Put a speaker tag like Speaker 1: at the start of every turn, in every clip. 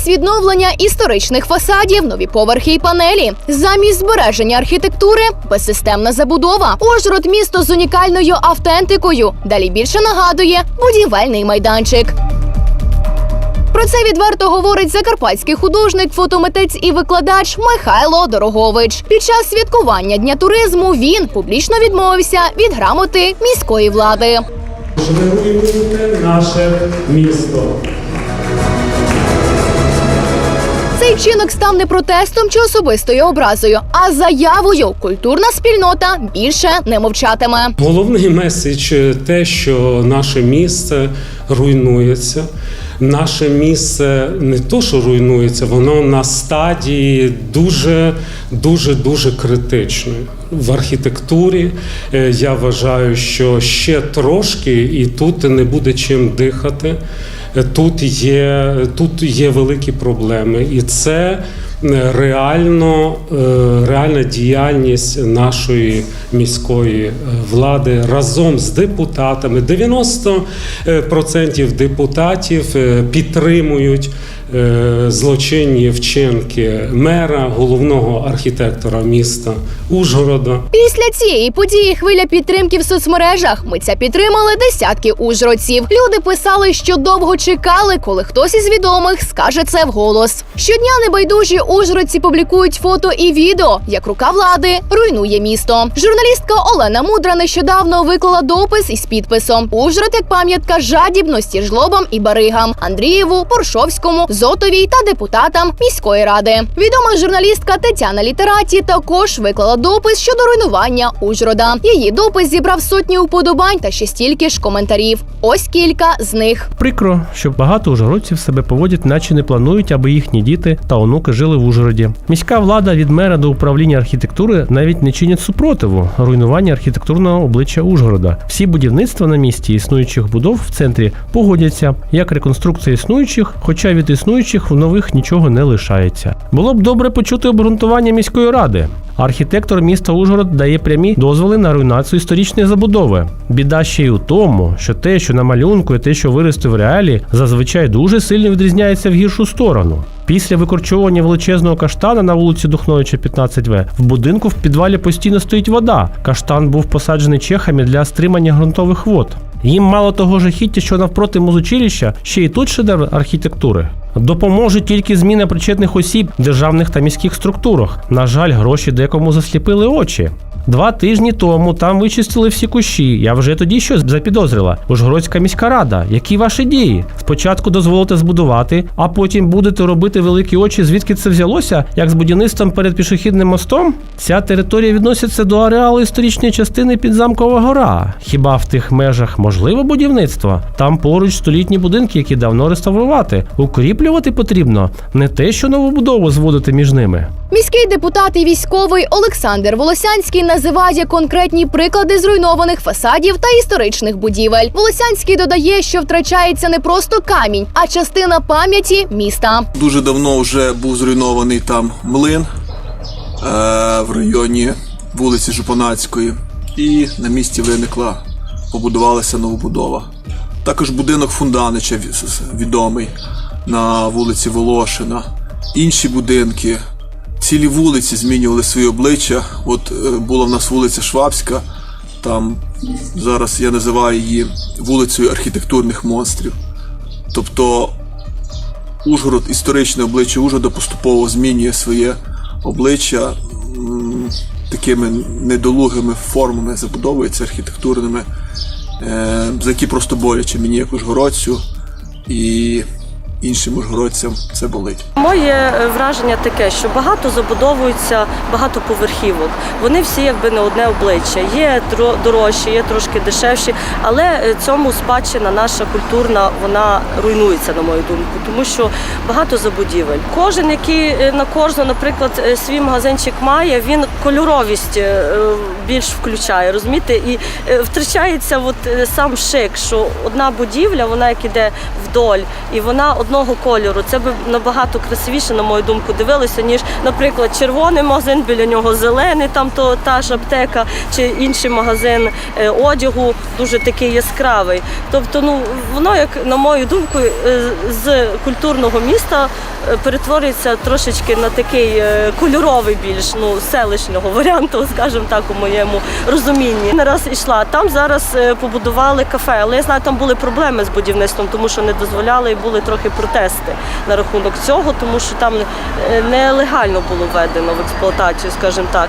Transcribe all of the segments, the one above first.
Speaker 1: Замість відновлення історичних фасадів, нові поверхи і панелі. Замість збереження архітектури безсистемна забудова. Ужгород місто з унікальною автентикою. Далі більше нагадує будівельний майданчик. Про це відверто говорить закарпатський художник, фотомитець і викладач Михайло Дорогович. Під час святкування дня туризму він публічно відмовився від грамоти міської влади.
Speaker 2: Ви наше місто.
Speaker 1: Цей вчинок став не протестом чи особистою образою, а заявою. Культурна спільнота більше не мовчатиме.
Speaker 2: Головний меседж те, що наше місце руйнується. Наше місце не то, що руйнується, воно на стадії дуже дуже дуже критичної. В архітектурі е, я вважаю, що ще трошки, і тут не буде чим дихати. Тут є, тут є великі проблеми, і це е, реально, е, реальна діяльність нашої міської е, влади разом з депутатами. 90% депутатів підтримують злочинні вчинки мера, головного архітектора міста Ужгорода.
Speaker 1: Після цієї події хвиля підтримки в соцмережах. Митця підтримали десятки ужгородців. Люди писали, що довго чекали, коли хтось із відомих скаже це вголос. Щодня небайдужі ужгородці публікують фото і відео, як рука влади руйнує місто. Журналістка Олена Мудра нещодавно виклала допис із підписом Ужгород як пам'ятка жадібності жлобам і баригам Андрієву, Поршовському, Зотовій та депутатам міської ради. Відома журналістка Тетяна Літераті також виклала допис щодо руйнування Ужгорода. Її допис зібрав сотні уподобань та ще стільки ж коментарів. Ось кілька з них.
Speaker 3: Прикро, що багато ужгородців себе поводять, наче не планують, аби їхні діти та онуки жили в Ужгороді. Міська влада від мера до управління архітектури навіть не чинять супротиву руйнування архітектурного обличчя Ужгорода. Всі будівництва на місці існуючих будов в центрі погодяться, як реконструкція існуючих, хоча від існуючих в нових нічого не лишається. Було б добре почути обґрунтування міської ради. Архітектор міста Ужгород дає прямі дозволи на руйнацію історичної забудови. Біда ще й у тому, що те, що на малюнку, і те, що виросте в реалі, зазвичай дуже сильно відрізняється в гіршу сторону. Після викорчовування величезного каштана на вулиці Духновича 15В в будинку в підвалі постійно стоїть вода. Каштан був посаджений чехами для стримання ґрунтових вод. Їм мало того жахіття, що навпроти музучилища ще й тут шедевр архітектури. Допоможе тільки зміна причетних осіб державних та міських структурах. На жаль, гроші декому засліпили очі. Два тижні тому там вичистили всі кущі. Я вже тоді щось запідозрила. Ужгородська міська рада. Які ваші дії? Спочатку дозволите збудувати, а потім будете робити великі очі, звідки це взялося, як з будівництвом перед пішохідним мостом? Ця територія відноситься до ареалу історичної частини Підзамкова гора. Хіба в тих межах можливо будівництво? Там поруч столітні будинки, які давно реставрувати. Укріплювати потрібно не те, що новобудову зводити між ними.
Speaker 1: Міський депутат і військовий Олександр Волосянський називає конкретні приклади зруйнованих фасадів та історичних будівель. Волосянський додає, що втрачається не просто камінь, а частина пам'яті міста.
Speaker 4: Дуже давно вже був зруйнований там млин е, в районі вулиці Жупанацької, і на місці виникла, побудувалася новобудова. Також будинок Фунданича відомий на вулиці Волошина. Інші будинки, цілі вулиці змінювали свої обличчя. От е, була в нас вулиця Швабська, там зараз я називаю її вулицею архітектурних монстрів. Тобто Ужгород, історичне обличчя Ужгорода поступово змінює своє обличчя такими недолугими формами, забудовується архітектурними, е, за які просто боляче мені як ужгородцю і іншим ужгородцям це болить.
Speaker 5: Моє е, враження таке, що багато забудовуються багатоповерхівок. Вони всі якби не одне обличчя. Є дорожчі, є трошки дешевші, але е, цьому спадщина наша культурна вона руйнується, на мою думку, тому що багато забудівель. Кожен, який е, на кожну, наприклад, свій магазинчик має, він кольоровість більш включає, розумієте, і втрачається от сам шик, що одна будівля, вона як іде вдоль, і вона одного кольору. Це би набагато красивіше, на мою думку, дивилося, ніж, наприклад, червоний магазин, біля нього зелений, там то та ж аптека, чи інший магазин е, одягу, дуже такий яскравий. Тобто, ну воно, як на мою думку, е, з культурного міста перетворюється трошечки на такий е, кольоровий більш ну селищного варіанту, скажімо так, у моєму розумінні. Не раз йшла. Там зараз е, побудували кафе, але я знаю, там були проблеми з будівництвом, тому що не дозволяли і були трохи протести на рахунок цього, тому що там е, нелегально було введено в експлуатацію, скажімо так.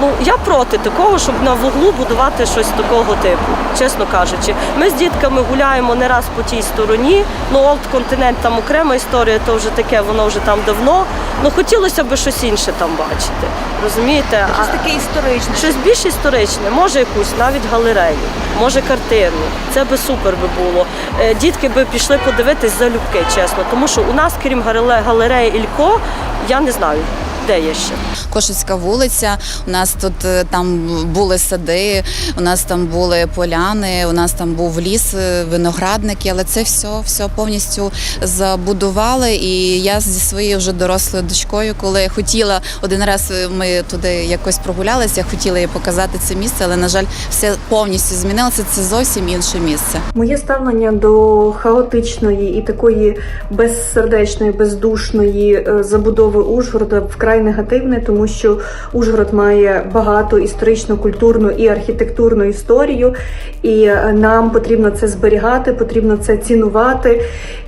Speaker 5: Ну я проти такого, щоб на вуглу будувати щось такого типу, чесно кажучи. Ми з дітками гуляємо не раз по тій стороні. Ну, Олд континент там окрема історія, то вже таке, воно вже там давно. Ну хотілося б щось інше там бачити. Розумієте?
Speaker 6: Щось таке історичне.
Speaker 5: Щось більш історичне, може якусь навіть галерею, може картину. Це би супер би було. Е, Дітки би пішли подивитись залюбки, чесно. Тому що у нас, крім галере- галереї Ілько, я не знаю, де є ще.
Speaker 6: Кошицька вулиця. У нас тут е, там були сади, у нас там були поляни, у нас там був ліс, е, виноградники, але це все, все повністю забудували. І я зі своєю вже дорослою дочкою, коли хотіла один раз е, ми туди якось прогулялися, хотіла їй показати це місце, але на жаль, все повністю змінилося. Це зовсім інше місце.
Speaker 7: Моє ставлення до хаотичної і такої безсердечної, бездушної забудови Ужгорода вкрай негативне, тому що Ужгород має багато історично, культурну і архітектурну історію, і е, нам потрібно це зберігати, потрібно це цінувати,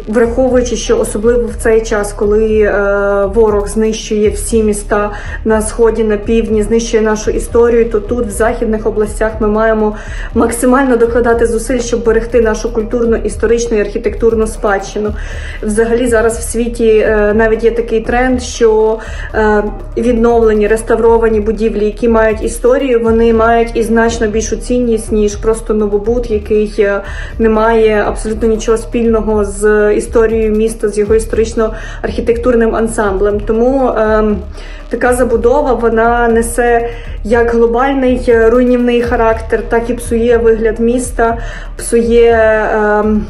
Speaker 7: враховуючи, що особливо в цей час, коли е, ворог знищує всі міста на сході, на півдні, знищує нашу історію, то тут, в західних областях, ми маємо максимально докладати зусиль, щоб берегти нашу культурну, історичну і архітектурну спадщину. Взагалі зараз в світі е, навіть є такий тренд, що відновлені реставровані будівлі, які мають історію, вони мають і значно більшу цінність ніж просто новобуд, який е, не має абсолютно нічого спільного з історією міста, з його історично-архітектурним ансамблем. Тому ем, така забудова вона несе як глобальний е, руйнівний характер, так і псує вигляд міста, псує. ем,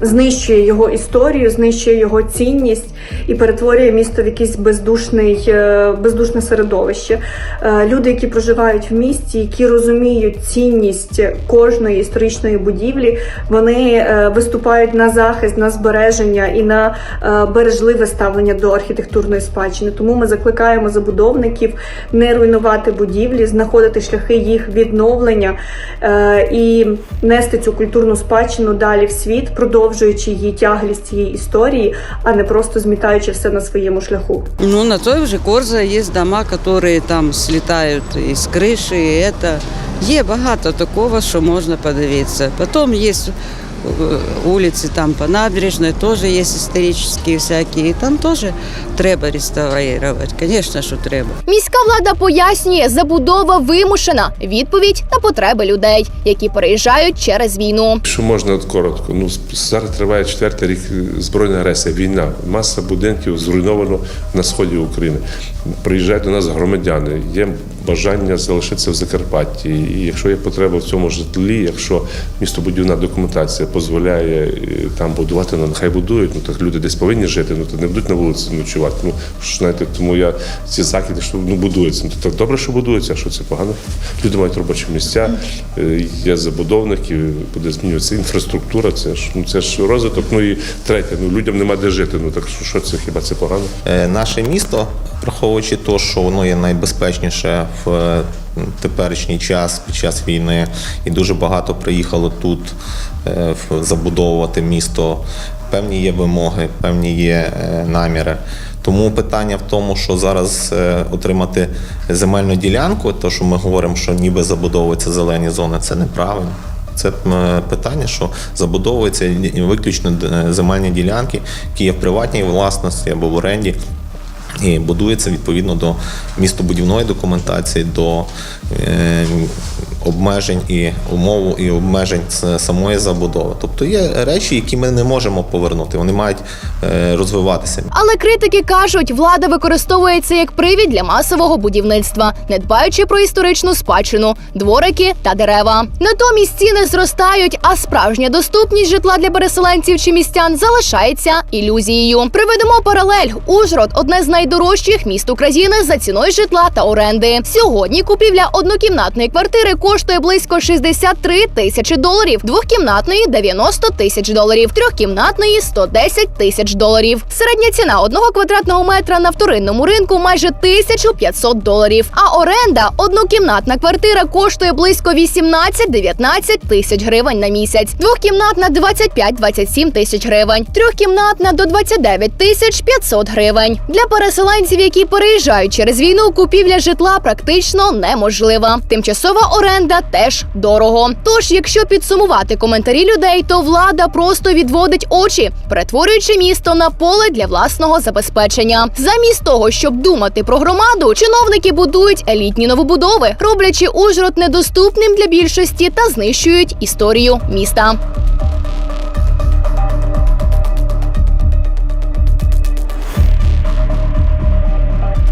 Speaker 7: Знищує його історію, знищує його цінність і перетворює місто в якийсь бездушний, е, бездушне середовище. Е, Люди, які проживають в місті, які розуміють цінність кожної історичної будівлі, вони е, виступають на захист, на збереження і на бережливе ставлення до архітектурної спадщини. Тому ми закликаємо забудовників не руйнувати будівлі, знаходити шляхи їх відновлення і нести цю культурну спадщину далі в світ, продовжуючи її тяглість цієї історії, а не просто змітаючи все на своєму шляху.
Speaker 8: Ну, на той же Корза є дома, які там злітають із криші, і це. Є багато такого, що можна подивитися. Потім є е, там по набережной, теж є історичні всякі, там теж треба реставрувати. Звісно, що треба.
Speaker 1: Міська влада пояснює, забудова вимушена. Відповідь на потреби людей, які переїжджають через війну.
Speaker 9: Що можна от коротко? Ну зараз триває четвертий рік збройна агресія, війна. Маса будинків зруйновано на сході України. Приїжджають до нас громадяни. Є бажання залишитися в Закарпатті. І якщо є потреба в цьому житлі, якщо містобудівна документація дозволяє е, там будувати, ну нехай будують. Ну так люди десь повинні жити. Ну то не будуть на вулиці ночувати. Ну що знаєте, тому я ці закиди, що ну будується. Ну то так добре, що будується, а що це погано. Люди мають робочі місця, е, є забудовники, буде змінюватися інфраструктура. Це ж ну це ж розвиток. Ну і третє, ну людям нема де жити. Ну так що, що це хіба це погано?
Speaker 10: Е, Наше місто, враховуючи те, що воно є найбезпечніше в е, теперішній час під час війни, і дуже багато приїхало тут е, забудовувати місто. Певні є вимоги, певні є е, наміри. Тому питання в тому, що зараз отримати земельну ділянку, то що ми говоримо, що ніби забудовуються зелені зони, це неправильно. Це питання, що забудовуються виключно земельні ділянки, які є в приватній власності або в оренді. І будується відповідно до містобудівної документації, до е, обмежень і умов і обмежень самої забудови. Тобто є речі, які ми не можемо повернути. Вони мають е, розвиватися.
Speaker 1: Але критики кажуть, влада використовує це як привід для масового будівництва, не дбаючи про історичну спадщину, дворики та дерева. Натомість ціни зростають, а справжня доступність житла для переселенців чи містян залишається ілюзією. Приведемо паралель. Ужгород одне з найдорожчих міст України за ціною житла та оренди. Сьогодні купівля однокімнатної квартири коштує близько 63 тисячі доларів, двохкімнатної 90 тисяч доларів, трьохкімнатної 110 тисяч доларів. Середня ціна одного квадратного метра на вторинному ринку майже 1500 доларів. А оренда однокімнатна квартира коштує близько 18-19 тисяч гривень на місяць, двохкімнатна 25-27 тисяч гривень, трьохкімнатна до 29 тисяч 500 гривень. Для переселенців, які переїжджають через війну, купівля житла практично неможлива. Тимчасова оренда теж дорого. Тож, якщо підсумувати коментарі людей, то влада просто відводить очі, перетворюючи місто на поле для власного забезпечення. Замість того, щоб думати про громаду, чиновники будують елітні новобудови, роблячи Ужгород недоступним для більшості та знищують історію міста.